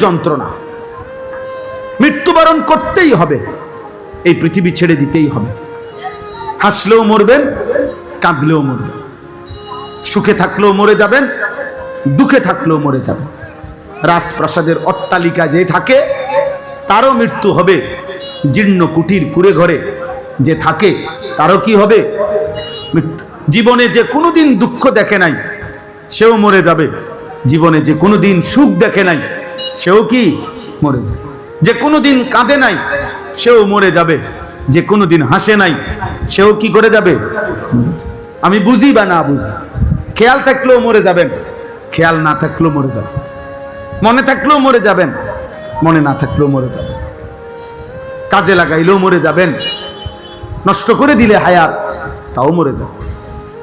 যন্ত্রণা। মৃত্যুবরণ করতেই হবে। এই পৃথিবী ছেড়ে দিতেই হবে। হাসলেও মরবেন, কাঁদলেও মরবেন। সুখে থাকলেও মরে যাবেন, দুঃখে থাকলেও মরে যাবেন। রাজপ্রাসাদের অট্টালিকা যে থাকে, তারও মৃত্যু হবে। জীর্ণ কুটির কুড়ে ঘরে যে থাকে, তারও কি হবে? মৃত্যু জীবনে যে কোনোদিন দুঃখ দেখে নাই, সেও মরে যাবে। জীবনে যে কোনোদিন সুখ দেখে নাই সেও কি? মরে যাবে। যে কোনোদিন কাঁদে নাই, সেও মরে যাবে। যে কোনোদিন হাসে নাই, সেও কি করে যাবে? আমি বুঝি বা না বুঝি? খেয়াল থাকলেও মরে যাবেন। খেয়াল না থাকলেও মরে যাবেন। মনে থাকলেও মরে যাবেন। মনে না থাকলেও মরে যাবেন। কাজে লাগাইলেও মরে যাবেন। নষ্ট করে দিলে হায়াত, তাও মরে যাবে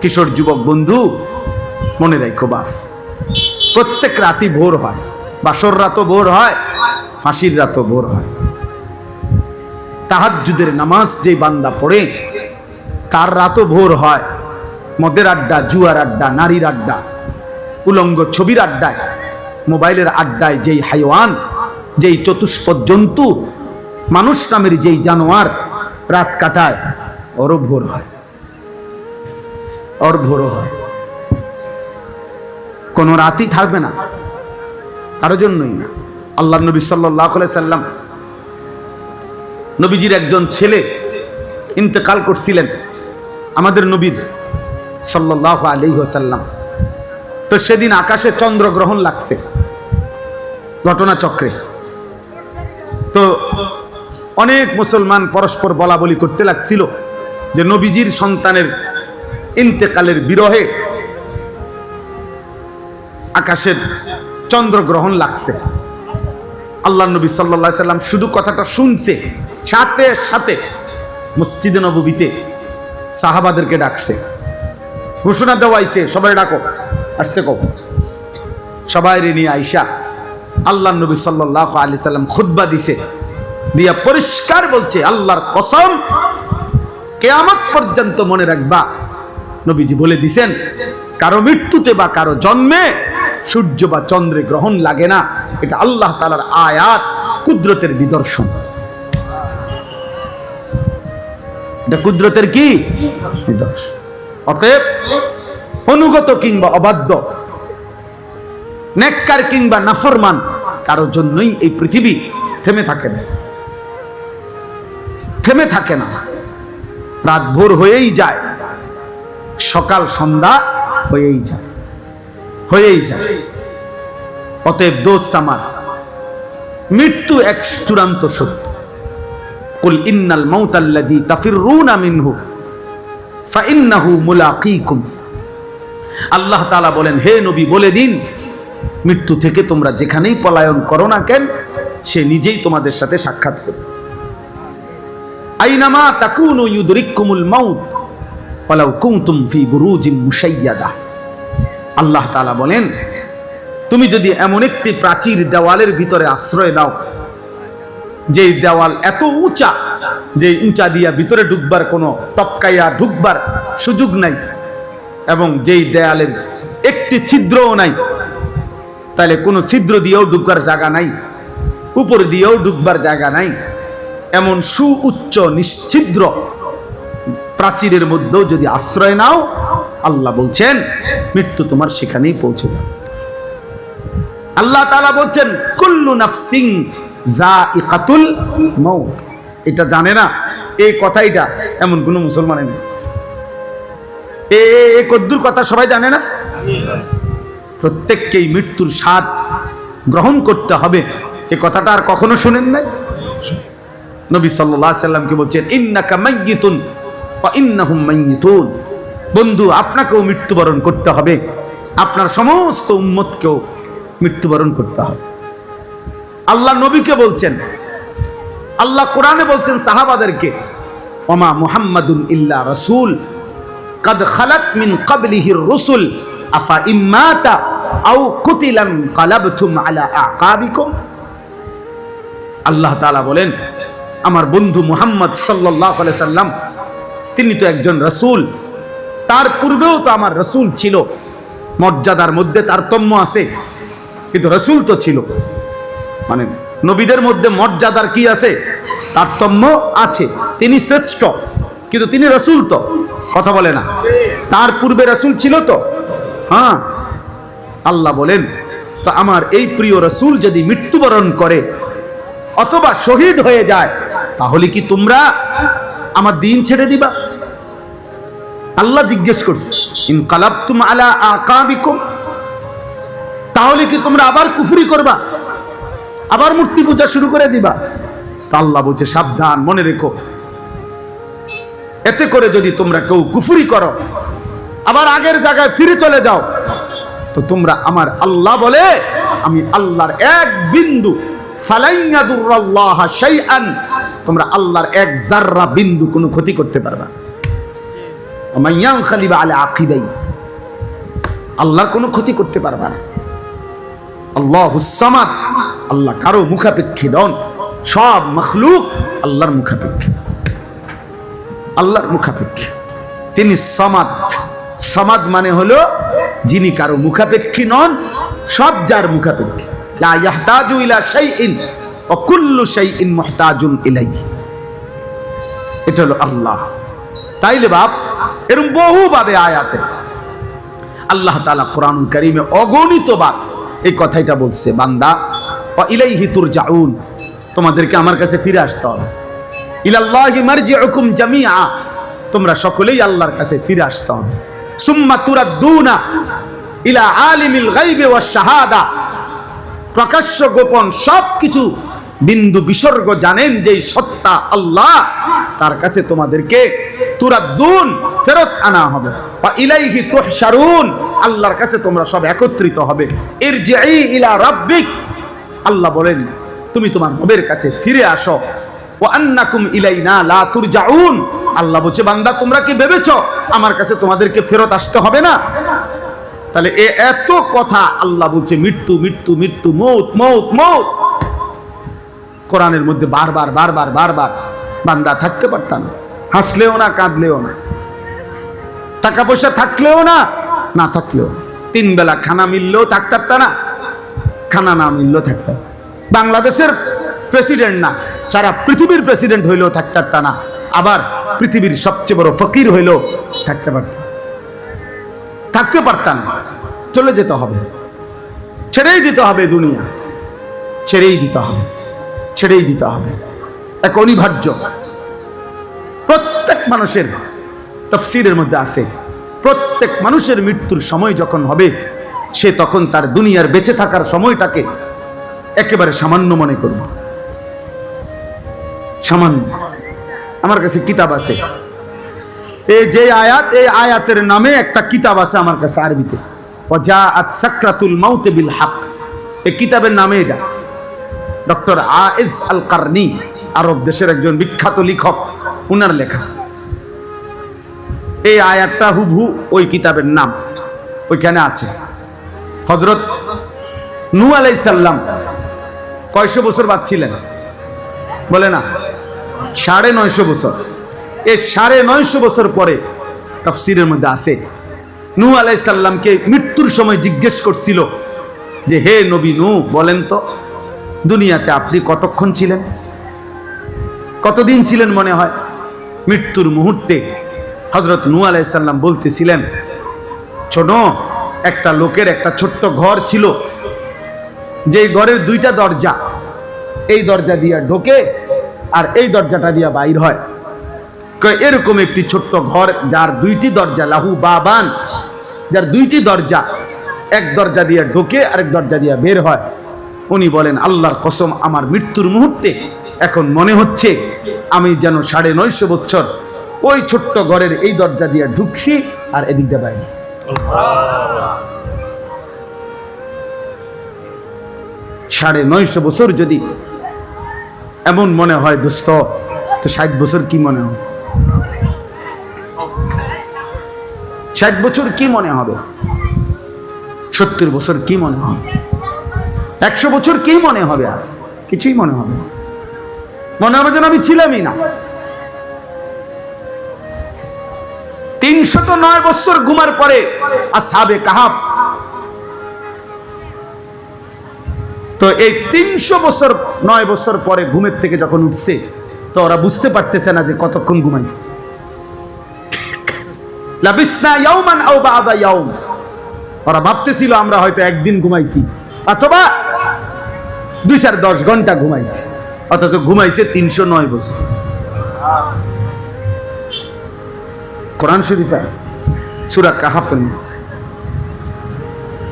কিশোর যুবক বন্ধু, মনে রাখো বাপ। প্রত্যেক রাতি ভোর হয়। বাসর রাতও ভোর হয় ফাঁসির রাতও ভোর হয়। তাহাজ্জুদের নামাজ যে বান্দা পড়ে, তার রাতও ভোর হয়। মদের আড্ডা, জুয়ার আড্ডা, নারীর আড্ডা, উলঙ্গ ছবির আড্ডায়, মোবাইলের আড্ডায় যেই হাইওয়ান, যেই চতুষ্পদ জন্তু, মানুষ নামের যেই জানোয়ার, রাত কাটায়, ওরও ভোর হয়। ওর ভোরও হয়। কোনো রাতই থাকবে না। কারও জন্যই না। আল্লাহ নবী সাল্লাহ সাল্লাম নবীজির একজন ছেলে ইন্তেকাল করছিলেন আমাদের নবীর সাল্লাহ আলী সাল্লাম তো সেদিন আকাশে চন্দ্রগ্রহণ লাগছে ঘটনাচক্রে। তো অনেক মুসলমান পরস্পর বলা বলি করতে লাগছিল যে নবীজির সন্তানের ইন্তেকালের বিরহে আকাশের চন্দ্রগ্রহণ লাগছে। আল্লাহ নবী সাল্লা সাল্লাম শুধু কথাটা শুনছে, সাথে সাথে মসজিদে নবীতে সাহাবাদেরকে ডাকছে। ঘোষণা দেওয়াইছে, সবাই ডাকো, আসতে কো সবাই রে নিয়ে আইসা আল্লাহ নবী সাল্লাহ আলি সাল্লাম খুদ্া দিছে, দিয়া পরিষ্কার বলছে, আল্লাহর কসম, কেয়ামত পর্যন্ত মনে রাখবা, নবীজি বলে দিছেন, কারও মৃত্যুতে বা কারও জন্মে সূর্য বা চন্দ্রে গ্রহণ লাগে না। এটা আল্লাহ তালার আয়াত, কুদরতের নিদর্শন। এটা কুদরতের কি? নিদর্শন। অতএব অনুগত কিংবা অবাধ্য, নেককার কিংবা নাফরমান, কারোর জন্যই এই পৃথিবী থেমে থাকে না। থেমে থাকে না। রাত ভোর হয়েই যায়, সকাল সন্ধ্যা হয়েই যায়। হয়েই যায়। অতএব দোস্ত আমার, মৃত্যু এক চূড়ান্ত সত্য। কুল ইন্নাল মাউতাল্লাযী তাফিররুনা মিনহু, ফাইন্নাহু মুলাকীকুম। আল্লাহ তাআলা বলেন, হে নবী, বলে দিন, মৃত্যু থেকে তোমরা যেখানেই পলায়ন করো না কেন, সে নিজেই তোমাদের সাথে সাক্ষাৎ করবে। আইনামা তাকুনু ইউদরিকুমুল মাউত, ওয়ালাউ কুনতুম ফি বুরুজিম মুশাইয়াদা। আল্লাহ তালা বলেন, তুমি যদি এমন একটি প্রাচীর দেওয়ালের ভিতরে আশ্রয় নাও, যেই দেওয়াল এত উঁচা যে উঁচা দিয়া ভিতরে ঢুকবার কোনো টপকাইয়া ঢুকবার সুযোগ নাই এবং যেই দেয়ালের একটি ছিদ্রও নাই তাহলে কোনো ছিদ্র দিয়েও ঢুকবার জায়গা নাই, উপর দিয়েও ঢুকবার জায়গা নাই, এমন সুউচ্চ নিশ্ছিদ্র প্রাচীরের মধ্যেও যদি আশ্রয় নাও, আল্লাহ বলছেন মৃত্যু তোমার সেখানেই পৌঁছে যাবে। আল্লাহ তাআলা বলছেন, কুল্লু নাফসিং জাইকাতুল মউত। এটা জানে না, এই কথাইটা এমন কোনো মুসলমানের নেই। এ কদ্দুর কথা সবাই জানে না? প্রত্যেককেই মৃত্যুর স্বাদ গ্রহণ করতে হবে। এ কথাটা আর কখনো শুনেন নাই? নবী আলাইহি সাল্লামকে বলছেন, ইন্নাকা মাইয়িতুন ওয়া ইন্নাহুম মাইয়িতুন। বন্ধু, আপনাকেও মৃত্যুবরণ করতে হবে। আপনার সমস্ত উম্মতকেও মৃত্যুবরণ করতে হবে। আল্লাহ নবীকে বলছেন, আল্লাহ কোরআনে বলছেন সাহাবাদেরকে, ওমা মুহাম্মাদুন ইল্লা রসুল, কাদ খালাত মিন কবলিহির রসুল, আফা ইম্মাতা আও কুতিলান কালাবথুম আলা আকাবিকুম? আল্লাহ তাআলা বলেন, আমার বন্ধু মুহাম্মদ সাল্লাল্লাহু আলাইহি সাল্লাম, তিনি তো একজন রাসূল তার পূর্বেও তো আমার রসুল ছিল। মর্যাদার মধ্যে তারতম্য আছে, কিন্তু রসুল তো ছিল। মানে নবীদের মধ্যে মর্যাদার কি আছে? তারতম্য আছে। তিনি শ্রেষ্ঠ, কিন্তু তিনি রসুল তো। কথা বলে না। তার পূর্বে রসুল ছিল তো? হ্যাঁ। আল্লাহ বলেন, তো আমার এই প্রিয় রসুল যদি মৃত্যুবরণ করে অথবা শহীদ হয়ে যায়, তাহলে কি তোমরা আমার দিন ছেড়ে দিবা? আল্লাহ জিজ্ঞেস করছে ইনকালাবতুম আলা আকাবিকুম? তাহলে কি তোমরা আবার কুফরি করবা? আবার মূর্তি পূজা শুরু করে দিবা? তা আল্লাহ বলছে, সাবধান, মনে রেখো। এতে করে যদি তোমরা কেউ কুফরি করো, আবার আগের জায়গায় ফিরে চলে যাও, তো তোমরা আমার আল্লাহ বলে, আমি আল্লাহর এক বিন্দু ফালাইয়াদুল্লাহ শাইআন, তোমরা আল্লাহর এক জাররা বিন্দু কোনো ক্ষতি করতে পারবা না। আল্লাহর কোনো ক্ষতি করতে পারবা না। আল্লাহ হুসামাদ আল্লাহ কারও মুখাপেক্ষী নন। সব মখলুক আল্লাহর মুখাপেক্ষী। আল্লাহর মুখাপেক্ষী। তিনি সমাদ। সমাদ মানে হলো যিনি কারও মুখাপেক্ষী নন, সব যার মুখাপেক্ষী। ইলা শাইইন, ওয়া এটা হলো আল্লাহ। তাইলে বাপ এরকম বহু ভাবে আয়াতে। আল্লাহ তাআলা কোরআন কারীমে অগণিত বার এই কথাইটা বলছে, বান্দা, ওয়া ইলাইহি তুরজাউন তোমাদেরকে আমার কাছে ফিরে আসতে হবে। ইলাল্লাহি মারজিউকুম জামিআ তোমরা সকলেই আল্লাহর কাছে ফিরে আসতে হবে। সুম্মা তুরাদ্দুনা ইলা আলিমিল গায়বি ওয়াশ শাহাদা প্রকাশ্য গোপন সবকিছু বিন্দু বিসর্গ জানেন যে সত্তা আল্লাহ তার কাছে তোমাদেরকে তুরাদ্দুন ফেরত আনা হবে। বা ইলাইহি তুহশারুন, আল্লাহর কাছে তোমরা সব একত্রিত হবে। ইরজিই ইলা রাব্বিক, আল্লাহ বলেন, তুমি তোমার রবের কাছে ফিরে আসো। ওয়া আন্নাকুম ইলাইনা লা তুরজাউন আল্লাহ বলছে, বান্দা, তোমরা কি ভেবেছো আমার কাছে তোমাদেরকে ফেরত আসতে হবে না? তাহলে এ এত কথা আল্লাহ বলছে, মৃত্যু মৃত্যু মৃত্যু, মৌত মৌত মৌত। কোরআনের মধ্যে বারবার বারবার বারবার বান্দা থাকতে পারতাম হাসলেও না, কাঁদলেও না। টাকা পয়সা থাকলেও না না থাকলেও তিন বেলা খানা মিললেও থাকতে না, খানা না মিললেও থাকতে বাংলাদেশের প্রেসিডেন্ট না, সারা পৃথিবীর প্রেসিডেন্ট হইলেও থাকতে না। আবার পৃথিবীর সবচেয়ে বড় ফকির হইলেও থাকতে পারতাম থাকতে পারতাম চলে যেতে হবে। ছেড়েই দিতে হবে দুনিয়া। ছেড়েই দিতে হবে। ছেড়েই দিতে হবে। এক অনিবার্য। প্রত্যেক মানুষের তফসিরের মধ্যে আছে, প্রত্যেক মানুষের মৃত্যুর সময় যখন হবে, সে তখন তার দুনিয়ার বেঁচে থাকার সময়টাকে একেবারে সামান্য মনে করবে। সামান্য। আমার কাছে কিতাব আছে। এই যে আয়াত, এই আয়াতের নামে একটা কিতাব আছে আমার কাছে আরবিতে। ওয়াজাআত সাকরাতুল মাউত বিল হক। এই কিতাবের নামে এটা। ডক্টর আইজ আল কারনি আরব দেশের একজন বিখ্যাত লেখক, উনার লেখা। এই আয়াতটা হুবহু ওই কিতাবের নাম, ওইখানে আছে। হজরত নু আলাইসাল্লাম কয়শো বছর বাঁচছিলেন? বলে না, সাড়ে নয়শো বছর। এই সাড়ে নয়শো বছর পরে তফসিরের মধ্যে আছে নু আলাইসাল্লামকে মৃত্যুর সময় জিজ্ঞেস করছিল যে, হে নবী নু বলেন তো, দুনিয়াতে আপনি কতক্ষণ ছিলেন? কতদিন ছিলেন মনে হয়? মৃত্যুর মুহূর্তে হজরত নু আলাইসাল্লাম বলতেছিলেন ছোট একটা লোকের একটা ছোট্ট ঘর ছিল। যে ঘরের দুইটা দরজা, এই দরজা দিয়া ঢোকে আর এই দরজাটা দিয়া বাইর হয়। এরকম একটি ছোট্ট ঘর যার দুইটি দরজা, লাহু বাবান, যার দুইটি দরজা, এক দরজা দিয়ে ঢোকে আরেক দরজা দিয়ে বের হয়। উনি বলেন, আল্লাহর কসম, আমার মৃত্যুর মুহূর্তে এখন মনে হচ্ছে আমি যেন সাড়ে নয়শো বছর ওই ছোট্ট ঘরের এই দরজা দিয়ে ঢুকছি আর এদিক দিয়ে বাইরে। সাড়ে নয়শো বছর যদি এমন মনে হয় দোস্ত, তো ষাট বছর কি মনে হয় ষাট বছর কি মনে হবে? সত্তর বছর কি মনে হবে? একশো বছর কি মনে হবে আর? কিছুই মনে হবে না। মনে হবে যেন আমি ছিলামই না। তিনশত নয় বছর ঘুমার পরে আসাবে কাহাফ। তো এই তিনশো বছর, নয় বছর পরে ঘুমের থেকে যখন উঠছে, তো ওরা বুঝতে পারতেছে না যে কতক্ষণ ঘুমাইছে। ওরা ভাবতেছিল আমরা হয়তো একদিন ঘুমাইছি, অথবা দুই চার দশ ঘণ্টা ঘুমাইছি। অথচ ঘুমাইছে তিনশো নয় বছর। কোরআন শরীফে আছে, সুরা কাহাফের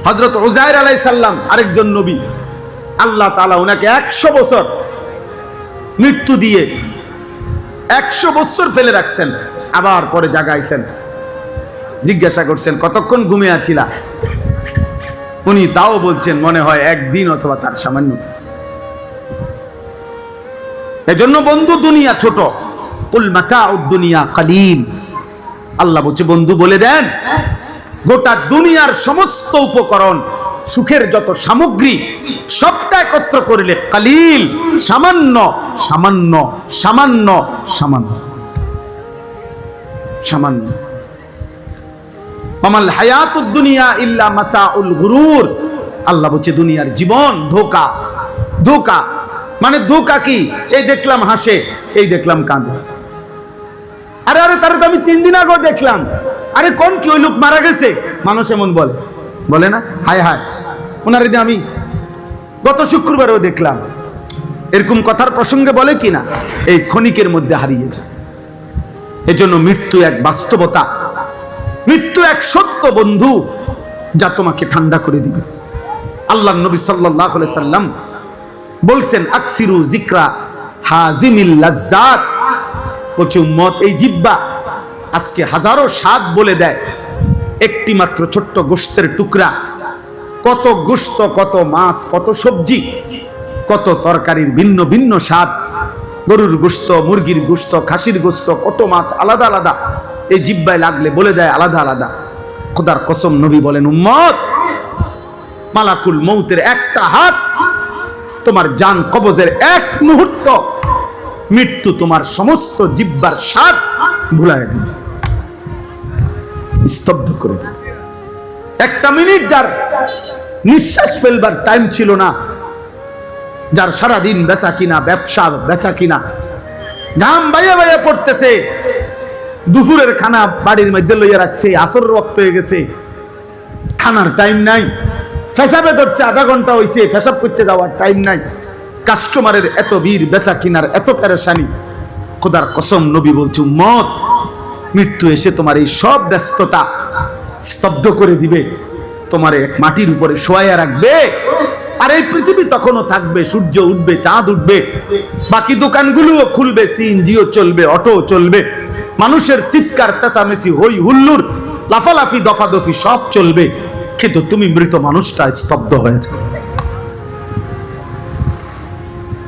হজরত ওজাইর আলাই সাল্লাম আরেকজন নবী, আল্লাহ তালা ওনাকে একশো বছর মৃত্যু দিয়ে একশো বছর ফেলে রাখছেন, আবার পরে জাগাইছেন। জিজ্ঞাসা করছেন, কতক্ষণ ঘুমিয়ে আছিলা? উনি তাও বলছেন, মনে হয় একদিন অথবা তার সামান্য কিছু। এজন্য বন্ধু, দুনিয়া ছোট। কুল মাতা দুনিয়া কালিল আল্লাহ বলছে, বন্ধু, বলে দেন, গোটা দুনিয়ার সমস্ত উপকরণ, সুখের যত সামগ্রী, সবটা একত্র করিলে কালিল, সামান্য সামান্য সামান্য সামান্য সামান্য। আমাল হায়াতুদ দুনিয়া ইল্লা মাতাউল গুরুর। আল্লাহ বলছে, দুনিয়ার জীবন ধোকা ধোকা। মানে ধোকা কি? এই দেখলাম হাসে, এই দেখলাম কাঁদে। আরে আরে, তারা তো আমি তিন দিন আগেও দেখলাম। আরে, কোন কি ওই লোক মারা গেছে? মানুষ এমন বলে। বলে না? হায় হায়। ওনার দিন আমি গত শুক্রবারেও দেখলাম। এরকম কথার প্রসঙ্গে বলে কি না এই ক্ষণিকের মধ্যে হারিয়ে যায়। এজন্য মৃত্যু এক বাস্তবতা। মৃত্যু এক সত্য বন্ধু যা তোমাকে ঠান্ডা করে দিবে। আল্লাহ নবী সাল্লাহ সাল্লাম বলছেন, আকসিরু জিক্রা হাজিমিল বলছে, উম্মত, এই জিব্বা আজকে হাজারো স্বাদ বলে দেয়। একটি মাত্র ছোট্ট গোস্তের টুকরা। কত গোস্ত, কত মাছ, কত সবজি, কত তরকারির ভিন্ন ভিন্ন স্বাদ। গরুর গোস্ত, মুরগির গোস্ত, খাসির গোস্ত, কত মাছ, আলাদা আলাদা। এই জিব্বায় লাগলে বলে দেয়, আলাদা আলাদা। খোদার কসম নবী বলেন, উম্মত, মালাকুল মৌতের একটা হাত তোমার জান কবজের এক মুহূর্ত, মৃত্যু তোমার সমস্ত জিব্বার স্বাদ ভুলাই দিবে। স্তব্ধ করে দেবে। একটা মিনিট যার নিঃশ্বাস ফেলবার টাইম ছিল না, যার সারাদিন বেচা কিনা, ব্যবসা বেচা কিনা, ঘাম বাইয়া বাইয়া পড়তেছে, দুপুরের খানা বাড়ির মধ্যে লইয়া রাখছে, আসর রক্ত হয়ে গেছে, খানার টাইম নাই। ফেসাবে ধরছে, আধা ঘণ্টা হইছে, ফেসাব করতে যাওয়ার টাইম নাই। কাস্টমারের এত বীর বেচা কিনার এত পেরেশানি খোদার কসম, নবী বলছে মত মৃত্যু এসে তোমার এই সব ব্যস্ততা স্তব্ধ করে দিবে। তোমার মাটির উপরে শোয়া রাখবে। আর এই পৃথিবী তখনও থাকবে, সূর্য উঠবে, চাঁদ উঠবে। বাকি দোকানগুলোও খুলবে, সিএনজিও চলবে, অটো চলবে। মানুষের চিৎকার, চেঁচামেচি, হই হুল্লুর, লাফালাফি, দফাদফি সব চলবে। কিন্তু তুমি মৃত মানুষটা স্তব্ধ হয়ে যাবে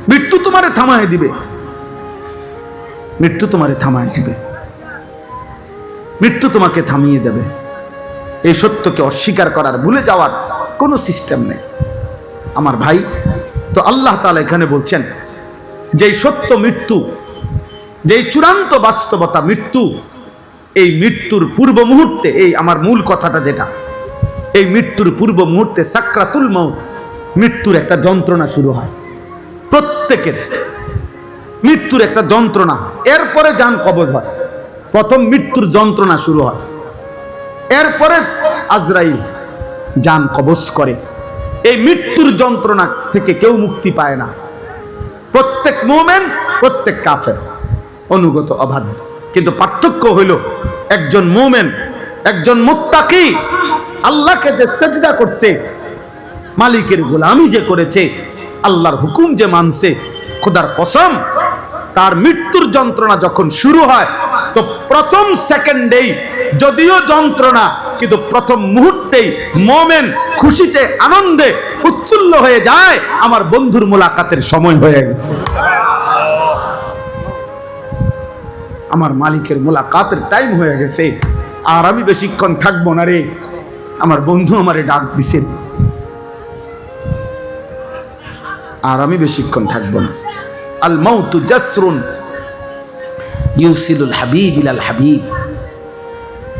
মৃত্যু তোমারে থামায় দিবে। মৃত্যু তোমারে থামায় দিবে। মৃত্যু তোমাকে থামিয়ে দেবে। এই সত্যকে অস্বীকার করার ভুলে যাওয়ার কোনো সিস্টেম নেই। আমার ভাই, তো আল্লাহ তালা এখানে বলছেন যে সত্য মৃত্যু যে চূড়ান্ত বাস্তবতা মৃত্যু, এই মৃত্যুর পূর্ব মুহূর্তে এই আমার মূল কথাটা যেটা এই মৃত্যুর পূর্ব মুহূর্তে সাকরাতুল মৌ মৃত্যুর একটা যন্ত্রণা শুরু হয়। প্রত্যেকের মৃত্যুর একটা যন্ত্রণা। এরপরে যান কবজ হয়। প্রথম মৃত্যুর যন্ত্রণা শুরু হয়। এরপরে আজরাইল যান কবজ করে। এই মৃত্যুর যন্ত্রণা থেকে কেউ মুক্তি পায় না। প্রত্যেক মোমেন, প্রত্যেক কাফের অনুগত অবাধ্য। কিন্তু পার্থক্য হইল, একজন মোমেন, একজন মুত্তাকি আল্লাহকে যে সেজদা করছে, মালিকের গোলামি যে করেছে, আল্লাহর হুকুম যে মানছে, খোদার কসম, তার মৃত্যুর যন্ত্রণা যখন শুরু হয়, তো প্রথম সেকেন্ডেই, যদিও যন্ত্রণা, কিন্তু প্রথম মুহূর্তেই মোমেন খুশিতে, আনন্দে উচ্ছুল্ল হয়ে যায়, আমার বন্ধুর মোলাকাতের সময় হয়ে গেছে। আমার মালিকের মোলাকাতের টাইম হয়ে গেছে, আর আমি বেশিক্ষণ থাকব না রে। আমার বন্ধু আমারে ডাক দিছেন আর আমি বেশিক্ষণ থাকব না। আল মাউতু জাসরুন ইউসিলুল হাবিব ইলাল হাবিব।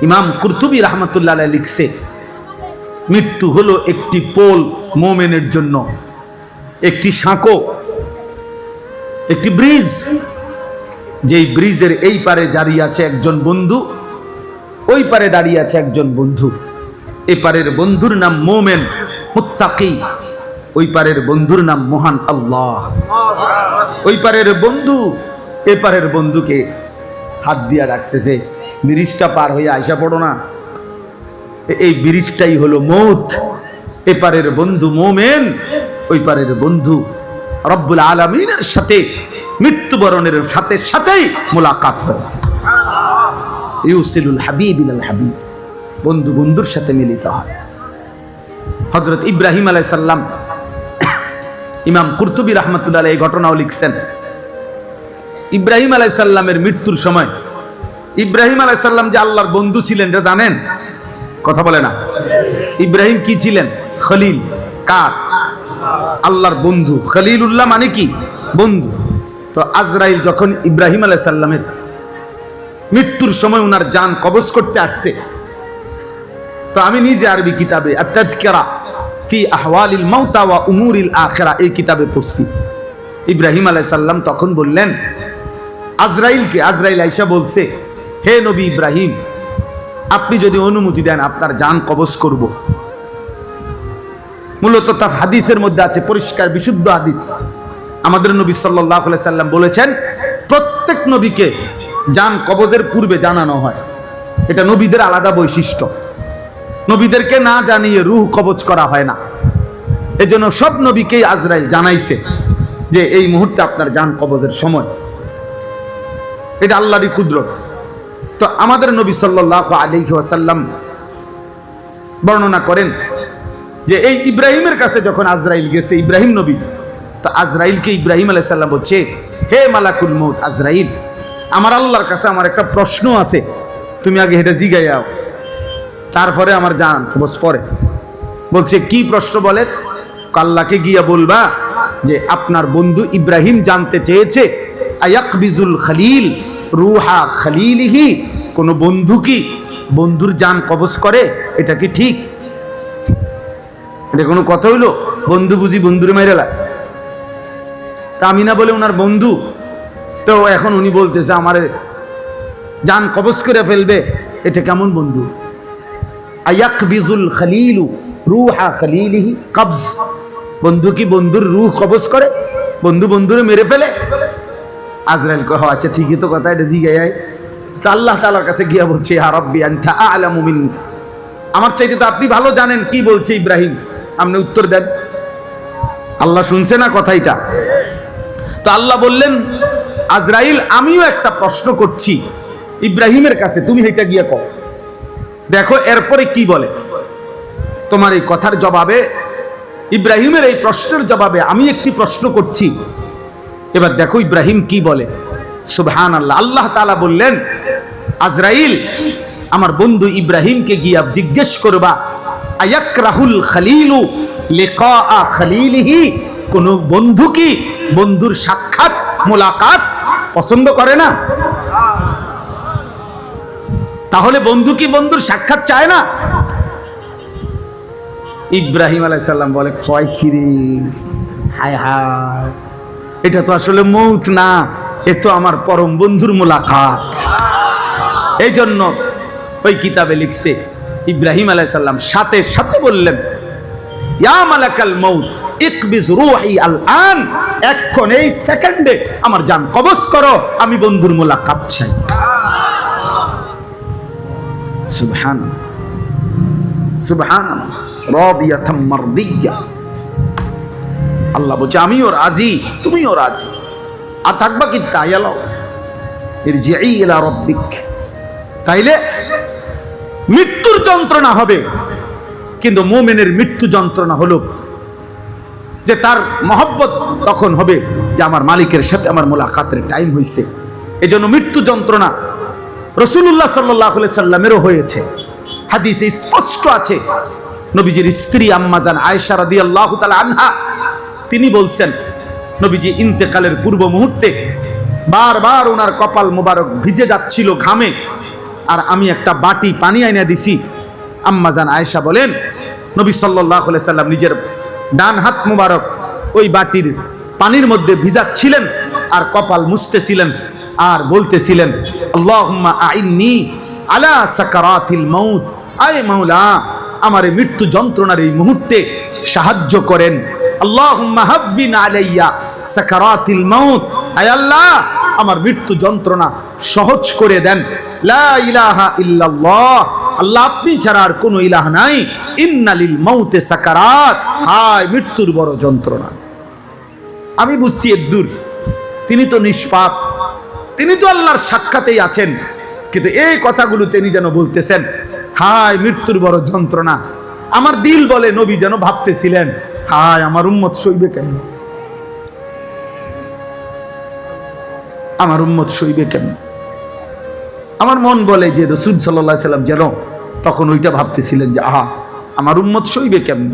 ইমাম কুরতুবি রহমতুল্লাহ লিখছে, মৃত্যু হলো একটি পোল মোমেনের জন্য। একটি সাঁকো, একটি ব্রিজ। যেই ব্রিজের এই পারে দাঁড়িয়ে আছে একজন বন্ধু, ওই পারে দাঁড়িয়ে আছে একজন বন্ধু। এপারের বন্ধুর নাম মোমেন, মুত্তাকি। ওই পারের বন্ধুর নাম মহান আল্লাহ। ওই পারের বন্ধু এপারের বন্ধুকে হাত দিয়া রাখছে যে, ব্রিজটা পার হয়ে আইসা পড়ো না। এই ব্রিজটাই হলো মৌত। এপারের বন্ধু মোমেন, ওই পারের বন্ধু রব্বুল আলমিনের সাথে, মৃত্যুবরণের সাথে সাথেই মোলাকাত হয়েছে। ইউসিলুল হাবিব হাবিব। বন্ধু বন্ধুর সাথে মিলিত হয়। হজরত ইব্রাহিম আলাইসাল্লাম ইমাম কুরতুবী রহমতুল্লাহ এই ঘটনাও লিখছেন। ইব্রাহিম আলাইসাল্লামের মৃত্যুর সময় ইব্রাহিম আলাইসাল্লাম যে আল্লাহর বন্ধু ছিলেন, এটা জানেন? কথা বলে না। ইব্রাহিম কি ছিলেন? খলিল। কার? আল্লাহর বন্ধু। খলিল উল্লাহ মানে কি? বন্ধু। তো আজরাইল যখন ইব্রাহিম আলাইসাল্লামের মৃত্যুর সময় উনার যান কবজ করতে আসছে তো আমি নিজে আরবি কিতাবে ওয়া আখিরা, এই কিতাবে পড়ছি। ইব্রাহিম আলাইহিস সালাম তখন বললেন, আজরাইলকে, আজরাইল আইসা বলছে, হে নবী ইব্রাহিম, আপনি যদি অনুমতি দেন, আপনার যান কবজ করব। মূলত তার হাদিসের মধ্যে আছে পরিষ্কার, বিশুদ্ধ হাদিস। আমাদের নবী সাল্লাহ সাল্লাম বলেছেন, প্রত্যেক নবীকে যান কবজের পূর্বে জানানো হয়। এটা নবীদের আলাদা বৈশিষ্ট্য। নবীদেরকে না জানিয়ে রুহ কবজ করা হয় না। এজন্য সব নবীকেই আজরাইল জানাইছে যে এই মুহূর্তে আপনার যান কবজের সময়। এটা আল্লাহরই কুদরত। তো আমাদের নবী সাল্লাহ আলিহি ওয়াসাল্লাম বর্ণনা করেন যে এই ইব্রাহিমের কাছে যখন আজরাইল গেছে, ইব্রাহিম নবী, তো আজরাইলকে ইব্রাহিম আলাইসাল্লাম বলছে, হে মালাকুল মৌত আজরাইল, আমার আল্লাহর কাছে আমার একটা প্রশ্ন আছে। তুমি আগে হেঁটে জিগাইয়াও তারপরে আমার জান পরে। বলছে, কি প্রশ্ন বলে? কাল্লাকে গিয়া বলবা যে, আপনার বন্ধু ইব্রাহিম জানতে চেয়েছে, আয়াকবিজুল খালিল, রুহা খলিলিহি, কোনো বন্ধু কি বন্ধুর জান কবজ করে? এটা কি ঠিক? এটা কোনো কথা হইল? বন্ধু বুঝি বন্ধুরে মেরেলা তা আমি না বলে ওনার বন্ধু, তো এখন উনি বলতেছে, আমারে জান কবজ করে ফেলবে, এটা কেমন বন্ধু? আয়াকবিজুল খলিলু রুহা খালিলিহি কবজ। বন্ধু কি বন্ধুর রুহ কবজ করে? বন্ধু বন্ধুরে মেরে ফেলে? আজরাইল কহ আচ্ছা ঠিকই তো কথা, এটা জি জিগাই তা আল্লাহ তালার কাছে গিয়া বলছে হা রব্বি আনতা আলামু মিন। আমার চাইতে তো আপনি ভালো জানেন, কি বলছে ইব্রাহিম? আপনি উত্তর দেন। আল্লাহ শুনছে না কথাইটা তো আল্লাহ বললেন, আজরাইল, আমিও একটা প্রশ্ন করছি। ইব্রাহিমের কাছে, তুমি এটা গিয়া কও। দেখো, এরপরে কি বলে? তোমার এই কথার জবাবে, ইব্রাহিমের এই প্রশ্নের জবাবে আমি একটি প্রশ্ন করছি। এবার দেখো, ইব্রাহিম কি বলে? সুবহান আল্লাহ আল্লাহ তালা বললেন, আজরাইল, আমার বন্ধু ইব্রাহিমকে গিয়া জিজ্ঞেস করবা আয়াক রাহুল খালিলু লেখা খালিলিহি? কোন বন্ধু কি বন্ধুর সাক্ষাৎ, মোলাকাত পছন্দ করে না? তাহলে বন্ধু কি বন্ধুর সাক্ষাৎ চায় না? ইব্রাহিম আলাইসাল্লাম বলে, কয় খিরি হায় হায়, এটা তো আসলে মৌত না, এ তো আমার পরম বন্ধুর মোলাকাত। এই জন্য ওই কিতাবে লিখছে, ইব্রাহিম আলাইসাল্লাম সাথে সাথে বললেন, ইয়া মৌত, ইকবিজ রুহি আল আন এখন এই সেকেন্ডে আমার জান কবজ করো, আমি বন্ধুর মোলাকাত চাই। সুবহান সুবহান রাদিয়াতাম মারদিয়া। আল্লাহ বলছে, আমিও রাজি, তুমিও রাজি। আর থাকবা কি তাই আলাও? ইরজিই ইলা রাব্বিক। তাইলে মৃত্যুর যন্ত্রণা হবে। কিন্তু মোমেনের মৃত্যু যন্ত্রণা হলো যে তার মহব্বত তখন হবে যে আমার মালিকের সাথে আমার মোলাকাতের টাইম হয়েছে এই জন্য মৃত্যু যন্ত্রণা রসুল্লাহ সাল্লাহ সাল্লামেরও হয়েছে। হাদিসে স্পষ্ট আছে, নবীজির স্ত্রী আম্মাজান আয়েশা রাদি আল্লাহ আনহা, তিনি বলছেন, নবীজি ইন্তেকালের পূর্ব মুহূর্তে বারবার ওনার কপাল মোবারক ভিজে যাচ্ছিল ঘামে, আর আমি একটা বাটি পানি আইনা দিছি। আম্মাজান আয়েশা বলেন, নবী সাল্লাহ সাল্লাম নিজের ডান হাত মুবারক ওই বাটির পানির মধ্যে ভিজাচ্ছিলেন, আর কপাল মুছতেছিলেন, আর বলতেছিলেন আল্লাহুম্মা আইন্নি আলা সাকারাতিল মাউত। আয় মাওলা, আমার মৃত্যু যন্ত্রণার এই মুহূর্তে সাহায্য করেন। আল্লাহুম্মা আলাইয়া সাকারাতিল মাউত। আয় আল্লাহ, আমার মৃত্যু যন্ত্রণা সহজ করে দেন। লা ইলাহা ইল্লাল্লাহ, আল্লাহ আপনি ছাড়া আর কোনো ইলাহ নাই। ইন্নালিল মাউতে সাকারাত। হায়, মৃত্যুর বড় যন্ত্রণা। আমি বুঝছি এদ্দুর তিনি তো নিষ্পাপ। তিনি তো আল্লাহর সাক্ষাতেই আছেন। কিন্তু এই কথাগুলো তিনি যেন বলতেছেন, হায়, মৃত্যুর বড় যন্ত্রণা। আমার দিল বলে নবী যেন ভাবতেছিলেন, হায়, আমার উম্মত সইবে কেন আমার উম্মত সইবে কেন আমার মন বলে যে রসুল সাল্লাহ সাল্লাম যেন তখন ওইটা ভাবতেছিলেন যে, আহা, আমার উম্মত সইবে কেমন?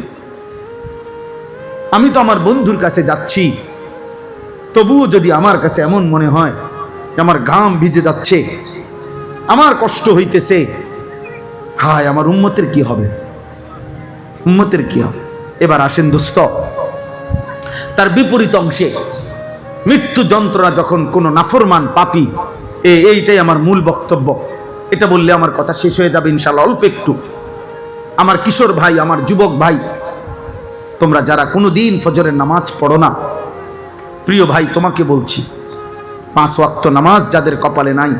আমি তো আমার বন্ধুর কাছে যাচ্ছি, তবুও যদি আমার কাছে এমন মনে হয় আমার গাম ভিজে যাচ্ছে, আমার কষ্ট হইতেছে। হায়, আমার উম্মতের কি হবে? উম্মতের কি হবে? এবার আসেন দোস্ত, তার বিপরীত অংশে মৃত্যু যন্ত্রণা যখন কোনো নাফরমান পাপি, এ এইটাই আমার মূল বক্তব্য। এটা বললে আমার কথা শেষ হয়ে যাবে ইনশাল্লাহ, অল্প একটু। আমার কিশোর ভাই, আমার যুবক ভাই, তোমরা যারা কোনো দিন ফজরের নামাজ পড়ো না, প্রিয় ভাই, তোমাকে বলছি পাঁচ ওয়াক্ত নামাজ যাদের কপালে নাই,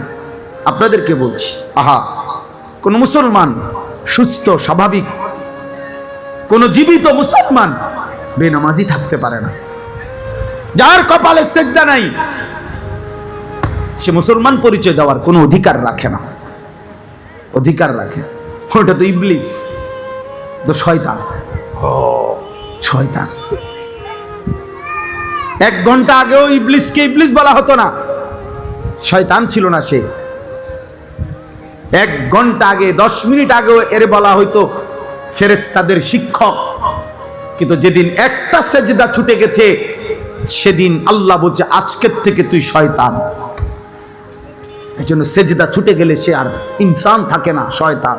আপনাদেরকে বলছি, আহা, কোন মুসলমান সুস্থ, স্বাভাবিক, কোন জীবিত মুসলমান বেনামাজি থাকতে পারে না। যার কপালে সেজদা নাই, সে মুসলমান পরিচয় দেওয়ার কোনো অধিকার রাখে না। অধিকার রাখে। ওটা তো ইবলিস, তো শয়তান। শয়তান। এক ঘণ্টা আগেও ইবলিসকে ইবলিস বলা হতো না। শয়তান ছিল না সে। এক ঘণ্টা আগে, দশ মিনিট আগেও এর বলা হইতো ফেরেস্তাদের শিক্ষক। কিন্তু যেদিন একটা সেজদা ছুটে গেছে, সেদিন আল্লাহ বলছে, আজকের থেকে তুই শয়তান। এই জন্য সেজদা ছুটে গেলে সে আর ইনসান থাকে না, শয়তান।